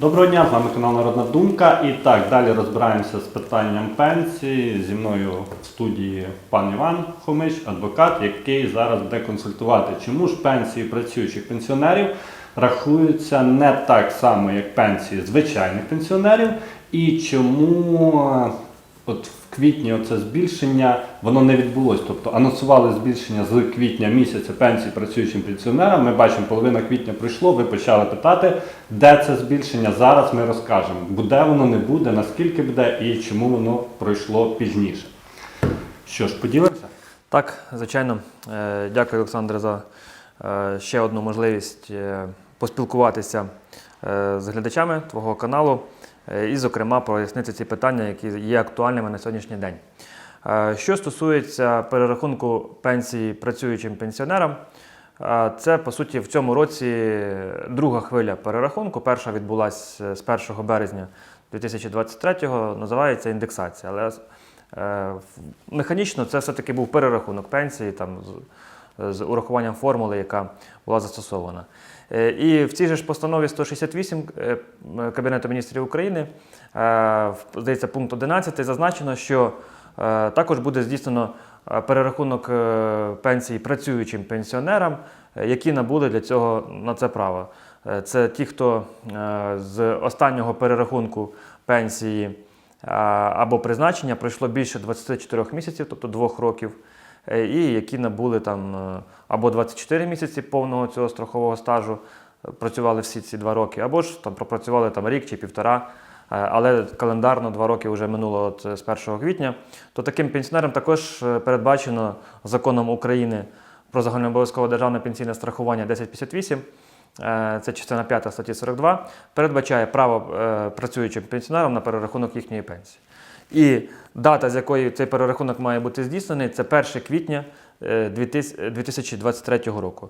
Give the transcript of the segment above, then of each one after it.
Доброго дня, з вами канал Народна Думка. І так, далі розбираємося з питанням пенсії. Зі мною в студії пан Іван Хомич, адвокат, який зараз буде консультувати, чому ж пенсії працюючих пенсіонерів рахуються не так само, як пенсії звичайних пенсіонерів, і чому от в квітні оце збільшення воно не відбулось. Тобто анонсували збільшення з квітня місяця пенсії працюючим пенсіонерам. Ми бачимо, половина квітня пройшло. Ви почали питати, де це збільшення. Зараз ми розкажемо, буде воно, не буде, наскільки буде і чому воно пройшло пізніше. Що ж, поділимося? Так, звичайно. Е, Дякую, Олександре, за е, ще одну можливість е, поспілкуватися з глядачами твого каналу і, зокрема, прояснити ці питання, які є актуальними на сьогоднішній день. Е, Що стосується перерахунку пенсії працюючим пенсіонерам, е, це по суті в цьому році друга хвиля перерахунку. Перша відбулася з 1 березня 2023-го, називається індексація. Але Е, Механічно це все-таки був перерахунок пенсії там, з урахуванням формули, яка була застосована. Е, І в цій же ж постанові 168 е, Кабінету міністрів України, е, здається, пункт 11 зазначено, що також буде здійснено перерахунок пенсій працюючим пенсіонерам, які набули для цього на це право. Це ті, хто з останнього перерахунку пенсії або призначення пройшло більше 24 місяців, тобто двох років, і які набули там е, або 24 місяці повного цього страхового стажу, е, працювали всі ці два роки, або ж там пропрацювали там рік чи півтора. е, Але календарно два роки вже минуло от е, з 1 квітня, то таким пенсіонерам також е, передбачено законом України про загальнообов'язкове державне пенсійне страхування 1058 Е, це частина 5 статті 42, передбачає право е, працюючим пенсіонерам на перерахунок їхньої пенсії. І дата, з якої цей перерахунок має бути здійснений, це 1 квітня е, 2000 2023 року.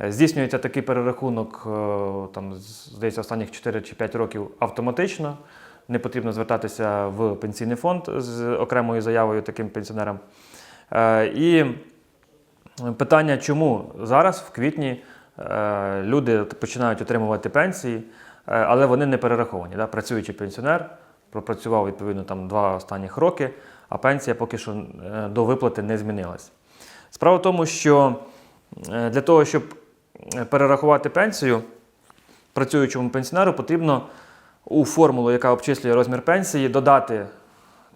Е, Здійснюється такий перерахунок, е, там, здається, останніх 4 чи 5 років автоматично. Не потрібно звертатися в пенсійний фонд з окремою заявою таким пенсіонерам. Е, І питання, чому зараз, в квітні, е, люди починають отримувати пенсії, е, але вони не перераховані. Працюючий пенсіонер пропрацював відповідно там два останніх роки, а пенсія поки що е, до виплати не змінилась. Справа в тому, що е, для того, щоб е, перерахувати пенсію працюючому пенсіонеру, потрібно у формулу, яка обчислює розмір пенсії, додати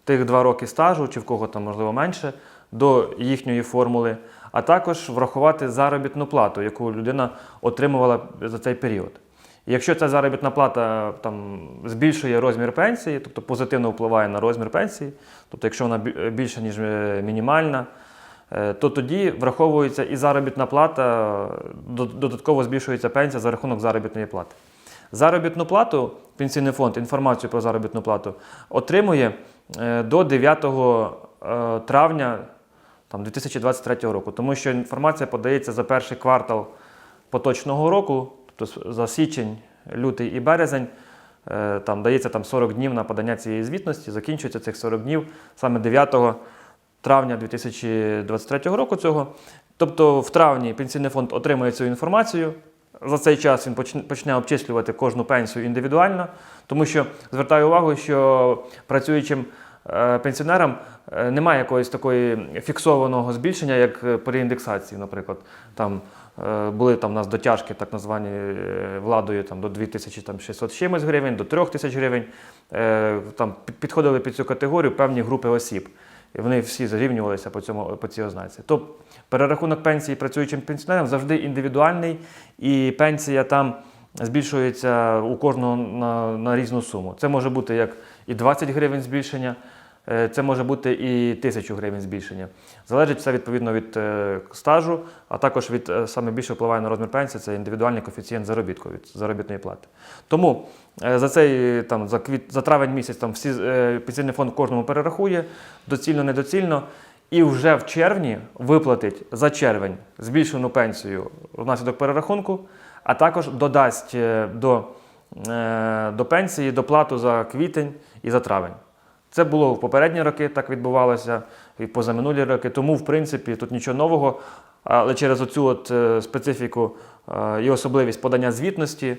тих два роки стажу, чи в кого там можливо менше, до їхньої формули, а також врахувати заробітну плату, яку людина отримувала за цей період. Якщо ця заробітна плата там, збільшує розмір пенсії, тобто позитивно впливає на розмір пенсії, тобто якщо вона більша, ніж е, мінімальна, е, то тоді враховується і заробітна плата, додатково збільшується пенсія за рахунок заробітної плати. Заробітну плату, пенсійний фонд, інформацію про заробітну плату отримує е, до 9 е, травня там, 2023 року, тому що інформація подається за перший квартал поточного року, тобто за січень, лютий і березень. Е, Там дається там 40 днів на подання цієї звітності, закінчується цих 40 днів саме 9 травня 2023 року цього. Тобто в травні пенсійний фонд отримує цю інформацію. За цей час він почне- обчислювати кожну пенсію індивідуально, тому що звертаю увагу, що працюючим пенсіонерам е, немає якоїсь такої фіксованого збільшення, як е, при індексації, наприклад. Там е, були там у нас дотяжки, так названі е, владою там, до 2600 з чимось гривень, до 3000 гривень. Е, Там підходили під цю категорію певні групи осіб. І вони всі зарівнювалися по, цьому, по цій ознаці. Тобто перерахунок пенсії працюючим пенсіонерам завжди індивідуальний, і пенсія там збільшується у кожного на, на різну суму. Це може бути як і 20 гривень збільшення, е, це може бути і 1000 гривень збільшення. Залежить все відповідно від е, стажу, а також від е, саме більше впливає на розмір пенсії, це індивідуальний коефіцієнт заробітку від заробітної плати. Тому е, за цей там за квіт за травень місяць там всі е, пенсійний фонд кожному перерахує доцільно, недоцільно. І вже в червні виплатить за червень збільшену пенсію внаслідок перерахунку, а також додасть е, до, е, до пенсії доплату за квітень і за травень. Це було в попередні роки, так відбувалося, і позаминулі роки. Тому, в принципі, тут нічого нового. Але через оцю от е, специфіку е, і особливість подання звітності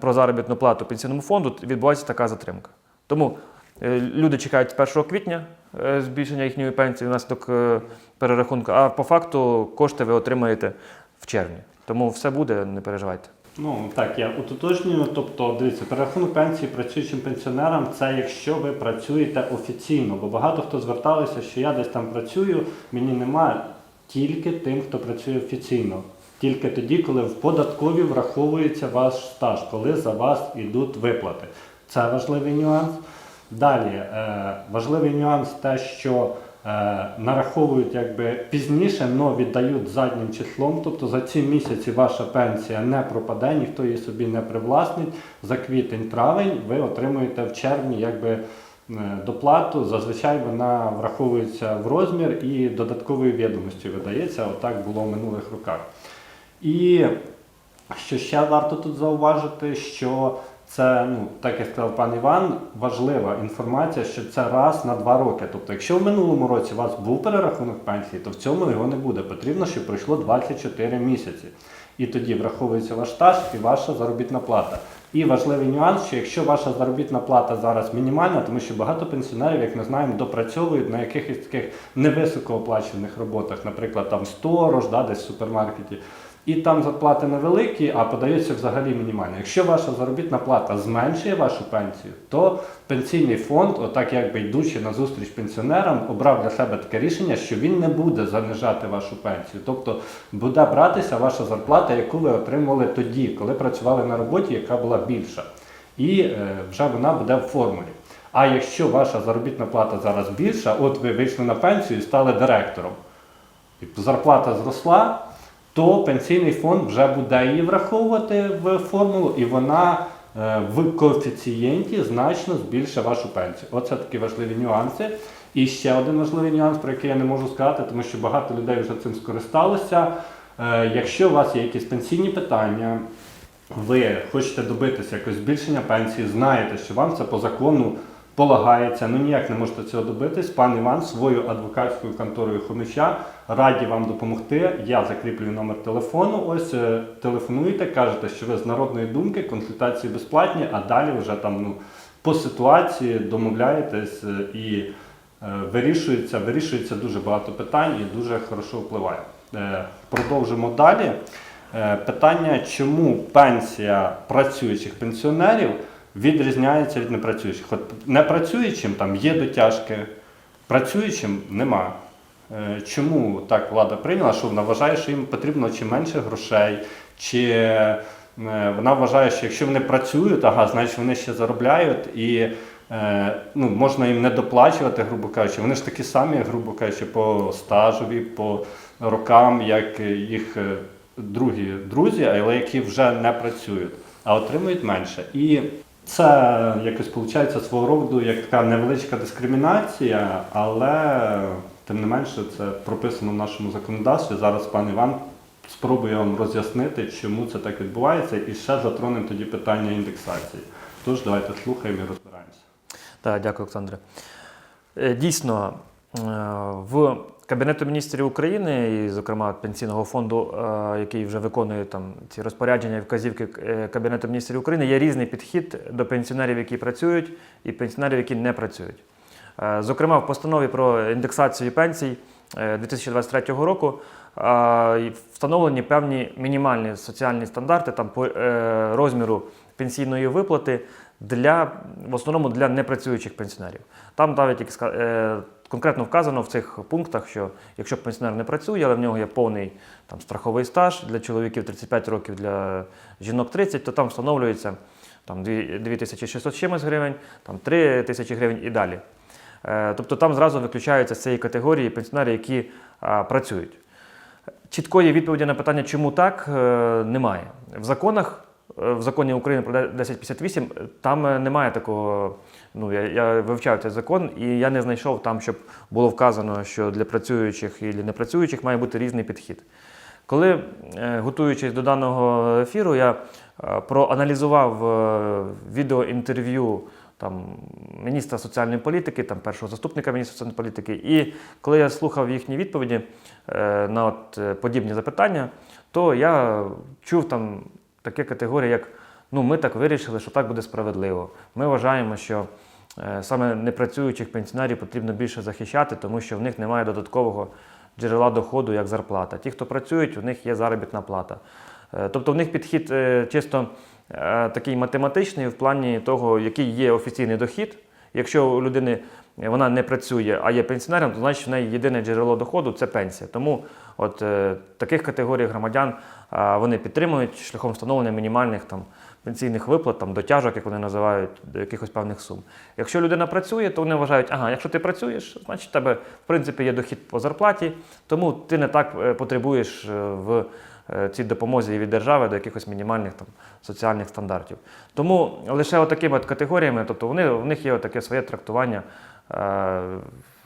про заробітну плату пенсійному фонду, відбувається така затримка. Тому е, люди чекають з 1 квітня е, збільшення їхньої пенсії внаслідок е, перерахунку, а по факту кошти ви отримаєте в червні. Тому все буде, не переживайте. Ну так, я утотожнюю. Тобто, дивіться, перерахунок пенсії працюючим пенсіонерам це якщо ви працюєте офіційно, бо багато хто зверталися, що я десь там працюю, мені немає тільки тим, хто працює офіційно. Тільки тоді, коли в податкові враховується ваш стаж, коли за вас йдуть виплати. Це важливий нюанс. Далі е, важливий нюанс те, що нараховують якби пізніше, але віддають заднім числом. Тобто за ці місяці ваша пенсія не пропаде, ніхто її собі не привласнить. За квітень-травень ви отримуєте в червні якби е, доплату. Зазвичай вона враховується в розмір і додатковою відомістю видається. Отак було в минулих роках. І що ще варто тут зауважити, що це, ну, так як сказав пан Іван, важлива інформація, що це раз на два роки. Тобто, якщо в минулому році у вас був перерахунок пенсії, то в цьому його не буде. Потрібно, щоб пройшло 24 місяці. І тоді враховується ваш стаж і ваша заробітна плата. І важливий нюанс, що якщо ваша заробітна плата зараз мінімальна, тому що багато пенсіонерів, як ми знаємо, допрацьовують на якихось таких невисокооплачуваних роботах, наприклад, там сторож, да, десь в супермаркеті. І там зарплати невеликі, а подаються взагалі мінімальні. Якщо ваша заробітна плата зменшує вашу пенсію, то пенсійний фонд, отак якби йдучи на зустріч пенсіонерам, обрав для себе таке рішення, що він не буде занижати вашу пенсію. Тобто буде братися ваша зарплата, яку ви отримували тоді, коли працювали на роботі, яка була більша. І е, вже вона буде в формулі. А якщо ваша заробітна плата зараз більша, от ви вийшли на пенсію і стали директором, і зарплата зросла, то пенсійний фонд вже буде її враховувати в формулу, і вона е, в коефіцієнті значно збільшить вашу пенсію. Оце такі важливі нюанси. І ще один важливий нюанс, про який я не можу сказати, тому що багато людей вже цим скористалися. Е, Якщо у вас є якісь пенсійні питання, ви хочете добитися якогось збільшення пенсії, знаєте, що вам це по закону полагається, ну ніяк не можете цього добитись. Пан Іван своєю адвокатською конторою Хомича раді вам допомогти. Я закріплюю номер телефону. Ось е, телефонуєте, кажете, що ви з народної думки, консультації безплатні, а далі вже там ну, по ситуації домовляєтесь е, і е, вирішується, вирішується дуже багато питань і дуже хорошо впливає. Продовжимо далі. Питання, чому пенсія працюючих пенсіонерів відрізняється від непрацюючих. От непрацюючим там є дотяжки, працюючим нема. Е, Чому так влада прийняла, що вона вважає, що їм потрібно чи менше грошей, чи е, вона вважає, що якщо вони працюють, ага, значить вони ще заробляють і е, ну, можна їм не доплачувати, грубо кажучи. Вони ж такі самі, грубо кажучи, по стажові, по рокам, як їх другі друзі, але які вже не працюють, а отримують менше. І це якось виходить свого роду як така невеличка дискримінація, але тим не менше це прописано в нашому законодавстві. Зараз пан Іван спробує вам роз'яснити, чому це так відбувається, і ще затронемо тоді питання індексації. Тож давайте слухаємо і розбираємося. Так, дякую, Олександре. Е, Дійсно, е, в Кабінету міністрів України, і, зокрема, Пенсійного фонду, е, який вже виконує там ці розпорядження і вказівки е, Кабінету міністрів України, є різний підхід до пенсіонерів, які працюють, і пенсіонерів, які не працюють. Е, Зокрема, в постанові про індексацію пенсій е, 2023 року встановлені певні мінімальні соціальні стандарти там, по розміру пенсійної виплати для, в основному для непрацюючих пенсіонерів. Там навіть конкретно вказано в цих пунктах, що якщо пенсіонер не працює, але в нього є повний там, страховий стаж для чоловіків 35 років, для жінок 30, то там встановлюється там, 2600 чимось гривень, там 3 тисячі гривень і далі. Е, Тобто там зразу виключаються з цієї категорії пенсіонери, які а, працюють. Чіткої відповіді на питання, чому так, е, немає. В законах, е, в законі України про 1058, е, там немає такого. Ну, я, я вивчав цей закон, і я не знайшов там, щоб було вказано, що для працюючих і для непрацюючих має бути різний підхід. Коли, е, готуючись до даного ефіру, я е, проаналізував е, відеоінтерв'ю там, міністра соціальної політики, там, першого заступника міністра соціальної політики. І коли я слухав їхні відповіді на от, подібні запитання, то я чув там таке категорії, як ну, ми так вирішили, що так буде справедливо. Ми вважаємо, що е, саме непрацюючих пенсіонерів потрібно більше захищати, тому що в них немає додаткового джерела доходу, як зарплата. Ті, хто працюють, у них є заробітна плата. Е, Тобто в них підхід е, чисто такий математичний в плані того, який є офіційний дохід. Якщо у людини вона не працює, а є пенсіонером, то значить в неї єдине джерело доходу це пенсія. Тому от таких категорій громадян вони підтримують шляхом встановлення мінімальних там пенсійних виплат, там дотяжок, як вони називають, до якихось певних сум. Якщо людина працює, то вони вважають, ага, якщо ти працюєш, значить в тебе в принципі є дохід по зарплаті, тому ти не так е, потребуєш е, в е, цій допомозі від держави до якихось мінімальних там соціальних стандартів. Тому лише отакими от категоріями, тобто вони, в них є таке своє трактування.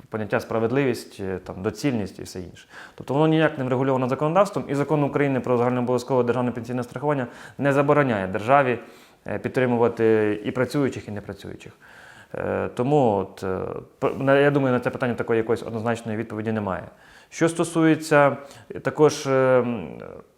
Е, Поняття справедливість, е, там, доцільність і все інше. Тобто воно ніяк не врегульовано законодавством, і закон України про загальнообов'язкове державне пенсійне страхування не забороняє державі е, підтримувати і працюючих, і непрацюючих. Е, Тому от, е, я думаю, на це питання такої якоїсь однозначної відповіді немає. Що стосується також е,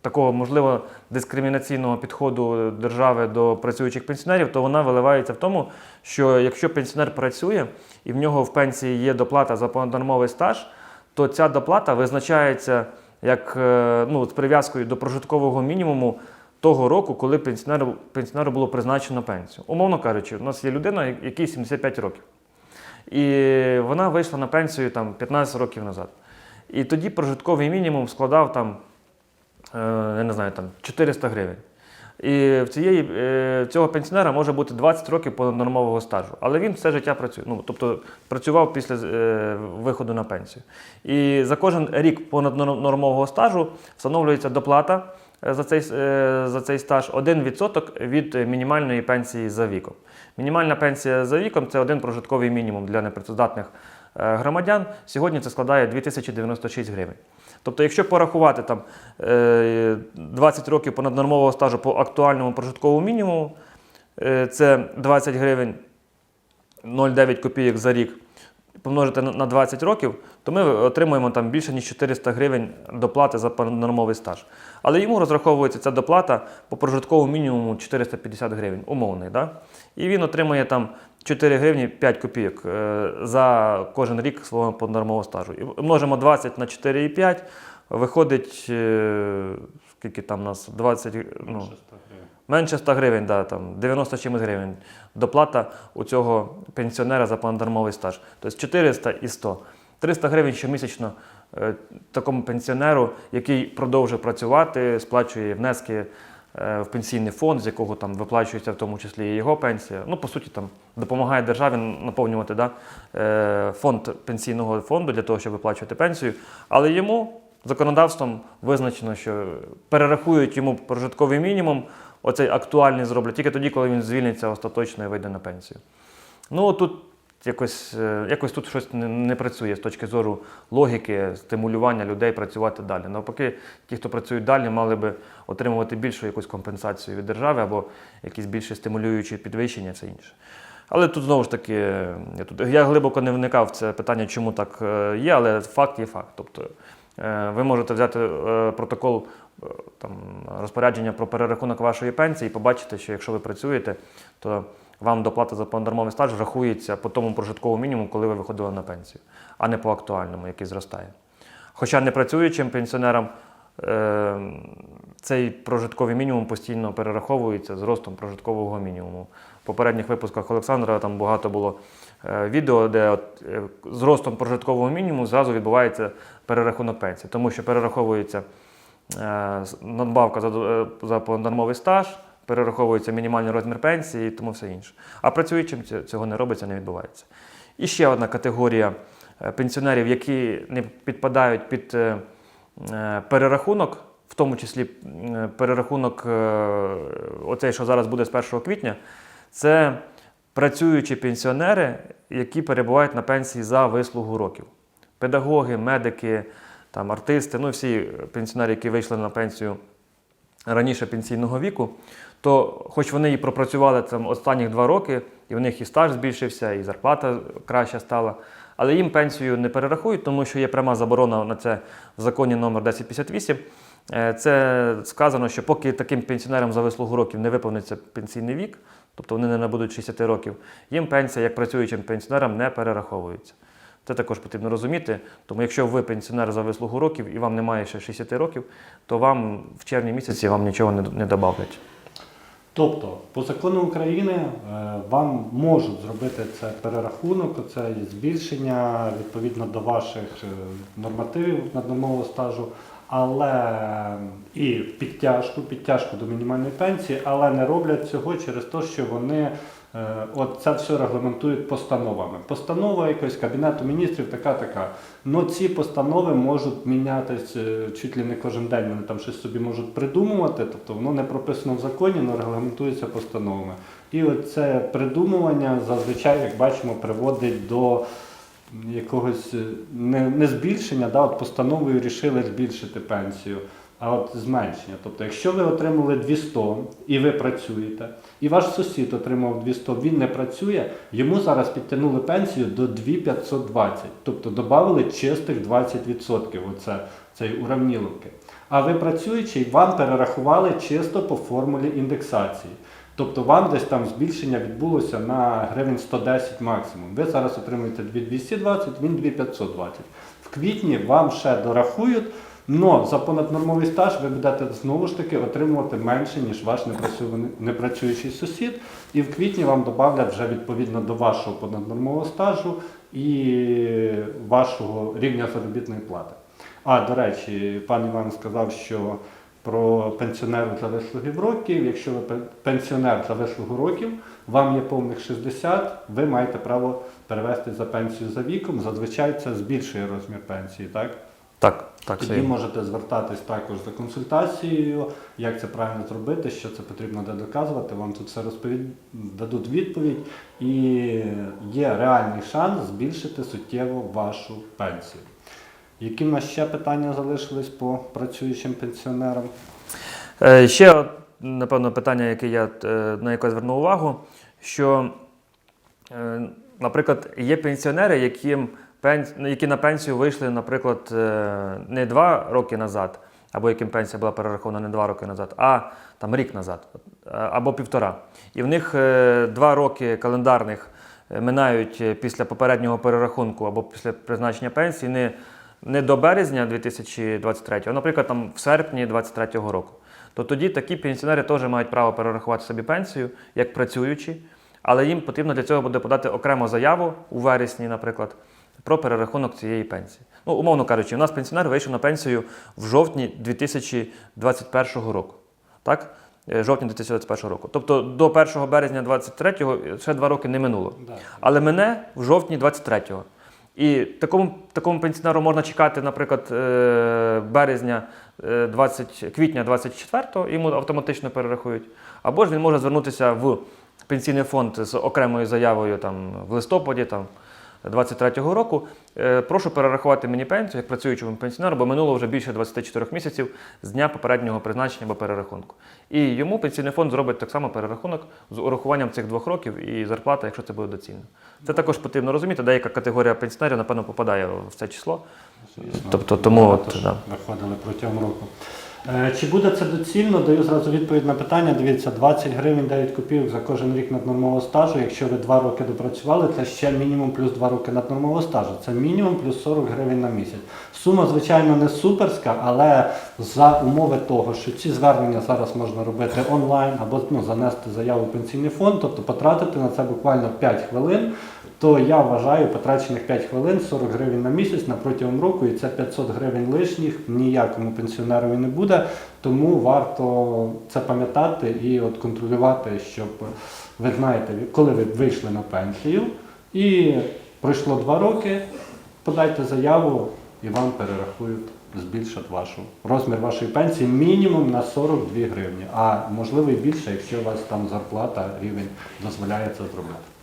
такого, можливо, дискримінаційного підходу держави до працюючих пенсіонерів, то вона виливається в тому, що якщо пенсіонер працює і в нього в пенсії є доплата за понаднормовий стаж, то ця доплата визначається як ну, з прив'язкою до прожиткового мінімуму того року, коли пенсіонеру, пенсіонеру було призначено пенсію. Умовно кажучи, у нас є людина, якій 75 років. І вона вийшла на пенсію там, 15 років назад. І тоді прожитковий мінімум складав там, е, я не знаю, там 400 гривень. І в цієї, е, цього пенсіонера може бути 20 років понаднормового стажу, але він все життя працює. Ну, тобто працював після е, виходу на пенсію. І за кожен рік понаднормового стажу встановлюється доплата за цей, е, за цей стаж 1% від мінімальної пенсії за віком. Мінімальна пенсія за віком це один прожитковий мінімум для непрацездатних е, громадян. Сьогодні це складає 2096 гривень. Тобто, якщо порахувати там е, 20 років понаднормового стажу по актуальному прожитковому мінімуму, е, це 20 гривень 0,9 копійок за рік, помножити на на 20 років, то ми отримуємо там більше ніж 400 гривень доплати за понаднормовий стаж. Але йому розраховується ця доплата по прожитковому мінімуму 450 гривень, умовний. Да? І він отримує там 4 гривні 5 копійок е, за кожен рік свого понаднормового стажу. І множимо 20 на 4,5, виходить, е, скільки там у нас 20, ну, 600 гривень. Менше 100 гривень, да, там 90 чимось гривень. Доплата у цього пенсіонера за понаднормовий стаж. Тобто 400 і 100. 300 гривень щомісячно е, такому пенсіонеру, який продовжує працювати, сплачує внески е, в пенсійний фонд, з якого там виплачується в тому числі і його пенсія. Ну, по суті, там допомагає державі наповнювати да, е, фонд пенсійного фонду для того, щоб виплачувати пенсію. Але йому законодавством визначено, що перерахують йому прожитковий мінімум, оцей актуальний зроблять тільки тоді, коли він звільниться остаточно і вийде на пенсію. Ну тут якось, е, якось тут щось не, не працює з точки зору логіки, стимулювання людей працювати далі. Навпаки, ті, хто працюють далі, мали би отримувати більшу якусь компенсацію від держави або якісь більше стимулюючі підвищення, все інше. Але тут знову ж таки, я, тут, я глибоко не вникав в це питання, чому так е, є, але факт є факт. Тобто е, ви можете взяти протокол там, розпорядження про перерахунок вашої пенсії і побачите, що якщо ви працюєте, то вам доплата за понаднормовий стаж рахується по тому прожитковому мінімуму, коли ви виходили на пенсію, а не по актуальному, який зростає. Хоча непрацюючим пенсіонерам е, цей прожитковий мінімум постійно перераховується з ростом прожиткового мінімуму. В попередніх випусках Олександра там багато було е, відео, де от, е, з ростом прожиткового мінімуму зразу відбувається перерахунок пенсії, тому що перераховується е, надбавка за, е, за понаднормовий стаж, перераховується мінімальний розмір пенсії і тому все інше. А працюючим цього не робиться, не відбувається. І ще одна категорія е, пенсіонерів, які не підпадають під е, е, перерахунок, в тому числі е, перерахунок, е, оцей, що зараз буде з 1 квітня, це працюючі пенсіонери, які перебувають на пенсії за вислугу років. Педагоги, медики, там, артисти, ну всі пенсіонери, які вийшли на пенсію раніше пенсійного віку, то хоч вони і пропрацювали там останніх два роки, і в них і стаж збільшився, і зарплата краща стала, але їм пенсію не перерахують, тому що є пряма заборона на це в законі номер 1058, Е, Це сказано, що поки таким пенсіонерам за вислугу років не виповниться пенсійний вік, тобто вони не набудуть 60 років, їм пенсія як працюючим пенсіонерам не перераховується. Це також потрібно розуміти. Тому якщо ви пенсіонер за вислугу років і вам немає ще 60 років, то вам в червні місяці вам нічого не, не добавлять. Тобто, по закону України е, вам можуть зробити це перерахунок, це збільшення відповідно до ваших е, нормативів наднормового стажу, але і підтяжку, підтяжку до мінімальної пенсії, але не роблять цього через те, що вони от це все регламентують постановами. Постанова якогось кабінету міністрів така така. Ну ці постанови можуть мінятись е, чуть ли не кожен день. Вони там щось собі можуть придумувати, тобто воно не прописано в законі, але регламентується постановами. І це придумування зазвичай, як бачимо, приводить до якогось е, не, не збільшення, да, от постановою рішили збільшити пенсію, а от зменшення. Тобто, якщо ви отримали 200 і ви працюєте, і ваш сусід отримав 200, він не працює, йому зараз підтягнули пенсію до 2520, тобто додали чистих 20%. Оце цієї уравніловки. А ви працюючий, вам перерахували чисто по формулі індексації. Тобто вам десь там збільшення відбулося на гривень 110 максимум. Ви зараз отримуєте 2220, він 2520. В квітні вам ще дорахують, але за понаднормовий стаж ви будете знову ж таки отримувати менше, ніж ваш непрацюючий сусід. І в квітні вам додавлять вже відповідно до вашого понаднормового стажу і вашого рівня заробітної плати. А, до речі, пан Іван сказав, що про пенсіонерів за вислугів років. Якщо ви пенсіонер за вислугу років, вам є повних 60, ви маєте право перевести за пенсію за віком. Зазвичай це збільшує розмір пенсії, так? Так, так, Тоді все можете звертатись також за консультацією, як це правильно зробити, що це потрібно де доказувати. Вам тут все розповідь, дадуть відповідь, і є реальний шанс збільшити суттєво вашу пенсію. Які в нас ще питання залишились по працюючим пенсіонерам? Е, Ще, напевно, питання, яке я, е, на яке звернув увагу, що, е, наприклад, є пенсіонери, яким які на пенсію вийшли, наприклад, е, не два роки назад, або яким пенсія була перерахована не два роки назад, а там рік назад, е, або півтора. І в них е, два роки календарних минають після попереднього перерахунку або після призначення пенсії не, не до березня 2023, а, наприклад, там в серпні 2023 року. То тоді такі пенсіонери теж мають право перерахувати собі пенсію як працюючі, але їм потрібно для цього буде подати окрему заяву у вересні, наприклад, про перерахунок цієї пенсії. Ну, умовно кажучи, у нас пенсіонер вийшов на пенсію в жовтні 2021 року. Так? Е, Жовтні 2021 року. Тобто до 1 березня 2023 ще два роки не минуло. Але мене в жовтні 23-го. І такому, такому пенсіонеру можна чекати, наприклад, е, березня е, 20, квітня 24-го, йому автоматично перерахують. Або ж він може звернутися в пенсійний фонд з окремою заявою там, в листопаді там, 23-го року. Е, Прошу перерахувати мені пенсію як працюючому пенсіонеру, бо минуло вже більше 24 місяців з дня попереднього призначення або перерахунку. І йому пенсійний фонд зробить так само перерахунок з урахуванням цих двох років і зарплата, якщо це буде доцільно. Це також потрібно розуміти. Деяка категорія пенсіонерів, напевно, попадає в це число. Тобто тому от, да. виходили протягом року. Е, Чи буде це доцільно? Даю зразу відповідь на питання. Дивіться, 20 гривень 9 копійок за кожен рік наднормового стажу. Якщо ви 2 роки допрацювали, це ще мінімум плюс 2 роки наднормового стажу. Це мінімум плюс 40 гривень на місяць. Сума, звичайно, не суперська, але за умови того, що ці звернення зараз можна робити онлайн або ну, занести заяву в пенсійний фонд, тобто потратити на це буквально 5 хвилин, то я вважаю потрачених 5 хвилин 40 гривень на місяць на протягом року, і це 500 гривень лишніх ніякому пенсіонерові не буде. Тому варто це пам'ятати і от контролювати, щоб ви знаєте, коли ви вийшли на пенсію, і пройшло 2 роки, подайте заяву і вам перерахують. Збільшать вашу розмір вашої пенсії мінімум на 42 гривні, а можливо і більше, якщо у вас там зарплата, рівень дозволяє це зробити.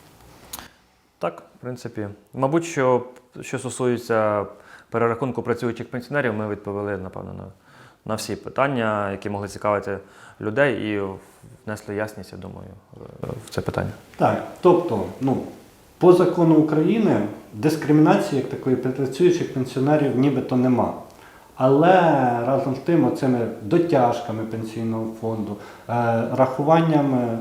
Так, в принципі. Мабуть, що, що стосується перерахунку працюючих пенсіонерів, ми відповіли, напевно, на, на всі питання, які могли цікавити людей, і внесли ясність, я думаю, в це питання. Так, тобто, ну, по закону України дискримінації як такої працюючих пенсіонерів нібито нема. Але разом з тим, оцими дотяжками пенсійного фонду, е, рахуванням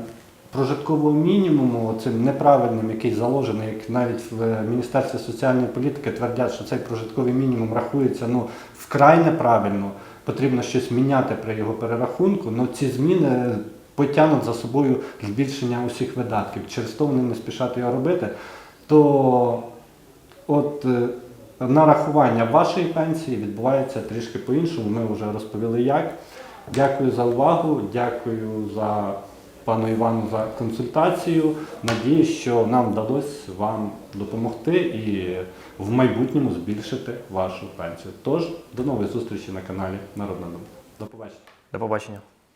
прожиткового мінімуму, цим неправильним, який заложений, як навіть в Міністерстві соціальної політики твердять, що цей прожитковий мінімум рахується ну, вкрай неправильно. Потрібно щось міняти при його перерахунку. Ну ці зміни потягнуть за собою збільшення усіх видатків. Через то вони не спішать його робити. То от е, нарахування вашої пенсії відбувається трішки по-іншому. Ми вже розповіли як. Дякую за увагу, дякую за пану Івану за консультацію. Надіюсь, що нам вдалося вам допомогти і в майбутньому збільшити вашу пенсію. Тож, до нової зустрічі на каналі Народна Думка. До побачення. До побачення.